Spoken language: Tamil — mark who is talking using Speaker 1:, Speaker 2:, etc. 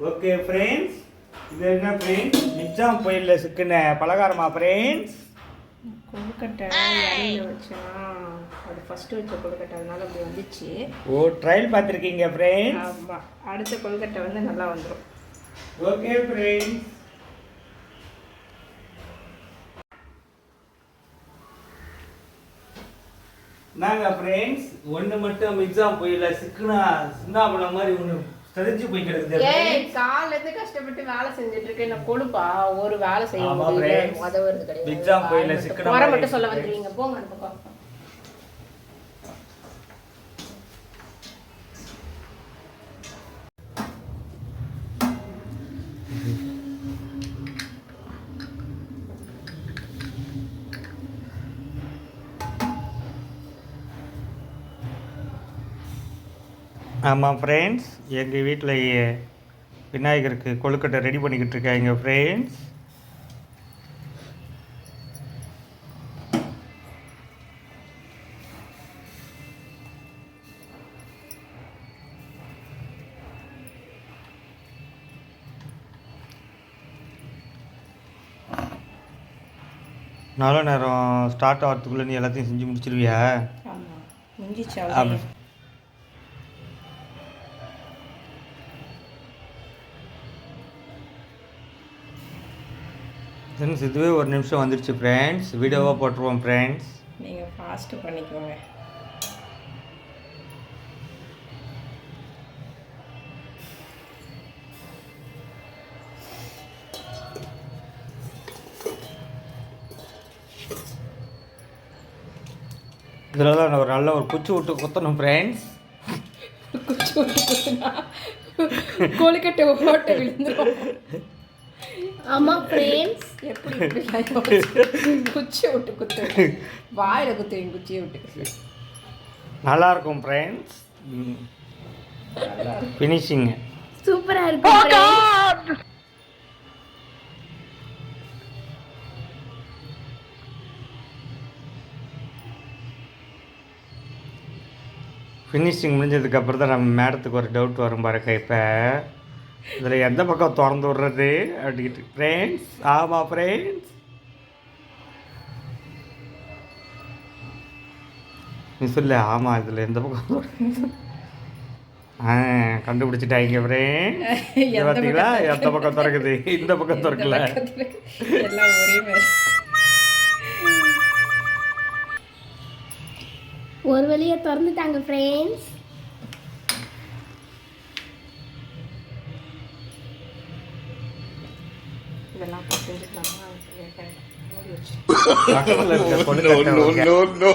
Speaker 1: ஓகே ஃப்ரெண்ட்ஸ் இது என்ன ஃப்ரெண்ட்ஸ் மிக்ஸாம் புயலில் சிக்கின பலகாரமா ஃப்ரெண்ட்ஸ்
Speaker 2: கொழுக்கட்டை வச்சா அது ஃபஸ்ட்டு வச்ச கொழுக்கட்டை அதனால அப்படி வந்துச்சு.
Speaker 1: ஓ ட்ரையல் பார்த்துருக்கீங்க ஃப்ரெண்ட்ஸ்
Speaker 2: ஆமாம் அடுத்த கொழுக்கட்டை வந்து நல்லா வந்துடும்
Speaker 1: ஓகே ஃப்ரெண்ட்ஸ் நாங்க ஃப்ரெண்ட்ஸ் ஒன்று மட்டும் மிக்ஸாம் புயல சிக்குனா சின்னாபுல மாதிரி ஒன்று தெரிஞ்சு போய் கிடக்குது
Speaker 2: ஏய். காலேருந்து கஷ்டப்பட்டு வேலை செஞ்சுட்டு இருக்கேன் நான் கொழுப்பா ஒரு வேலை செய்ய முடியல. உதவுறது
Speaker 1: போயில
Speaker 2: கிடையாது
Speaker 1: சிக்கன
Speaker 2: குறை
Speaker 1: மாதிரி
Speaker 2: மட்டும் சொல்ல. வந்துருவீங்க போங்க அந்த பக்கம்
Speaker 1: ஆமாம் ஃப்ரெண்ட்ஸ் எங்கள் வீட்டில் விநாயகருக்கு கொழுக்கட்டை ரெடி பண்ணிக்கிட்டு இருக்காங்க ஃப்ரெண்ட்ஸ் நல்ல நேரம் ஸ்டார்ட் ஆகிறதுக்குள்ளே நீ எல்லாத்தையும் செஞ்சு முடிச்சிருவியா? அப்படி ஃப்ரெண்ட்ஸ் இதுவே ஒரு நிமிஷம் வந்துருச்சு ஃப்ரெண்ட்ஸ் வீடியோவாக போட்டுருவோம் ஃப்ரெண்ட்ஸ்
Speaker 2: நீங்கள் ஃபாஸ்ட்டு பண்ணிக்கோங்க.
Speaker 1: இதில் தான் ஒரு நல்ல ஒரு குச்சி விட்டு குத்தணும் ஃப்ரெண்ட்ஸ்
Speaker 2: குச்சி விட்டு குத்துனா கொழுக்கட்டை ஓட்ட விழுந்துரும்.
Speaker 3: ஆமா ஃப்ரெண்ட்ஸ்
Speaker 2: எப்படி இப்படிலாம் யோசிச்சு குச்சி விட்டு குத்து வாயில் குத்துவீங்க குச்சியை விட்டு.
Speaker 1: நல்லா இருக்கும் ஃப்ரெண்ட்ஸ் ஃபினிஷிங்
Speaker 3: சூப்பரா இருக்கு friends.
Speaker 1: ஃபினிஷிங் முடிஞ்சதுக்கப்புறம் தான் நம்ம மேடத்துக்கு ஒரு டவுட் வரும் பாருங்க இப்போ. இதில் எந்த பக்கம் திறந்து விட்றது அப்படின்ட்டு. ஃப்ரெண்ட்ஸ் ஆமாம் ஃப்ரெண்ட்ஸ் நீ சொல்லு ஆமாம் இதில் எந்த பக்கம்? ஆ கண்டுபிடிச்சிட்டாங்க ஃப்ரெண்ட்ஸ் பார்த்தீங்களா? எந்த பக்கம் திறக்குது? இந்த பக்கம் திறக்கல.
Speaker 2: எல்லாம் ஒரே மாதிரி.
Speaker 3: ஒரு வழியா திறந்துட்டாங்க ஃப்ரெண்ட்ஸ்
Speaker 2: இதெல்லாம் செஞ்சுக்கலாமா மூடி வச்சு
Speaker 1: பக்கத்தில் இருக்க கொழுக்கட்டை ஒரு
Speaker 4: no, no.